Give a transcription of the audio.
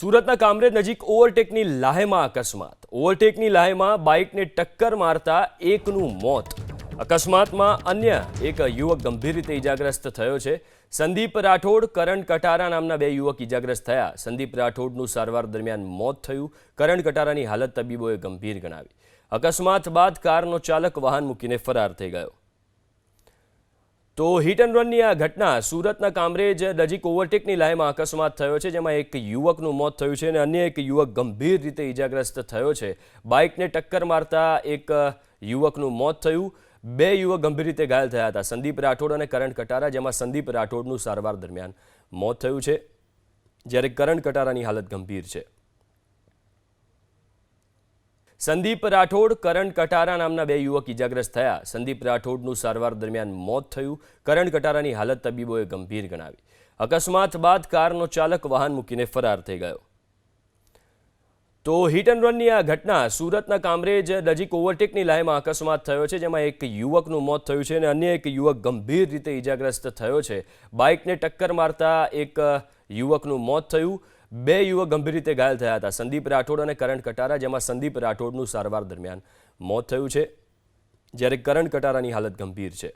સુરતના કામરેજ નજીક ઓવરટેકની લાહેમાં અકસ્માત. ઓવરટેકની લાહેમાં બાઇકને ટક્કર મારતા એકનું મોત. અકસ્માતમાં અન્ય એક યુવક ગંભીર રીતે ઇજાગ્રસ્ત થયો છે. સંદીપ રાઠોડ, કરણ કટારા નામના બે યુવક ઇજાગ્રસ્ત થયા. સંદીપ રાઠોડનું સારવાર દરમિયાન મોત થયું. કરણ કટારાની હાલત તબીબોએ ગંભીર ગણાવી. અકસ્માત બાદ કારનો ચાલક વાહન મૂકીને ફરાર થઈ ગયો. તો હિટ એન્ડ રનની આ ઘટના સુરતના કામરેજ નજીક ઓવરટેકની લાઈમાં અકસ્માત થયો છે, જેમાં એક યુવકનું મોત થયું છે અને અન્ય એક યુવક ગંભીર રીતે ઇજાગ્રસ્ત થયો છે. બાઇકને ટક્કર મારતા એક યુવકનું મોત થયું. બે યુવક ગંભીર રીતે ઘાયલ થયા હતા. સંદીપ રાઠોડ અને કરણ કટારા, જેમાં સંદીપ રાઠોડનું સારવાર દરમિયાન મોત થયું છે, જ્યારે કરણ કટારાની હાલત ગંભીર છે. સંદીપ રાઠોડ, કરણ કટારા નામના બે યુવક ઇજાગ્રસ્ત થયા. સંદીપ રાઠોડનું સારવાર દરમિયાન મોત થયું. કરણ કટારાની હાલત તબીબોએ ગંભીર ગણાવી. અકસ્માત બાદ કારનો ચાલક વાહન મૂકીને ફરાર થઈ ગયો. તો હિટ એન્ડ રનની આ ઘટના સુરતના કામરેજ નજીક ઓવરટેકની લાઈમાં અકસ્માત થયો છે, જેમાં એક યુવકનું મોત થયું છે અને અન્ય એક યુવક ગંભીર રીતે ઇજાગ્રસ્ત થયો છે. બાઇકને ટક્કર મારતા એક યુવકનું મોત થયું. બે યુવક ગંભીર રીતે ઘાયલ થયા હતા. સંદીપ રાઠોડ અને કરણ કટારા, જેમાં સંદીપ રાઠોડનું સારવાર દરમિયાન મોત થયું છે, જ્યારે કરણ કટારાની હાલત ગંભીર છે.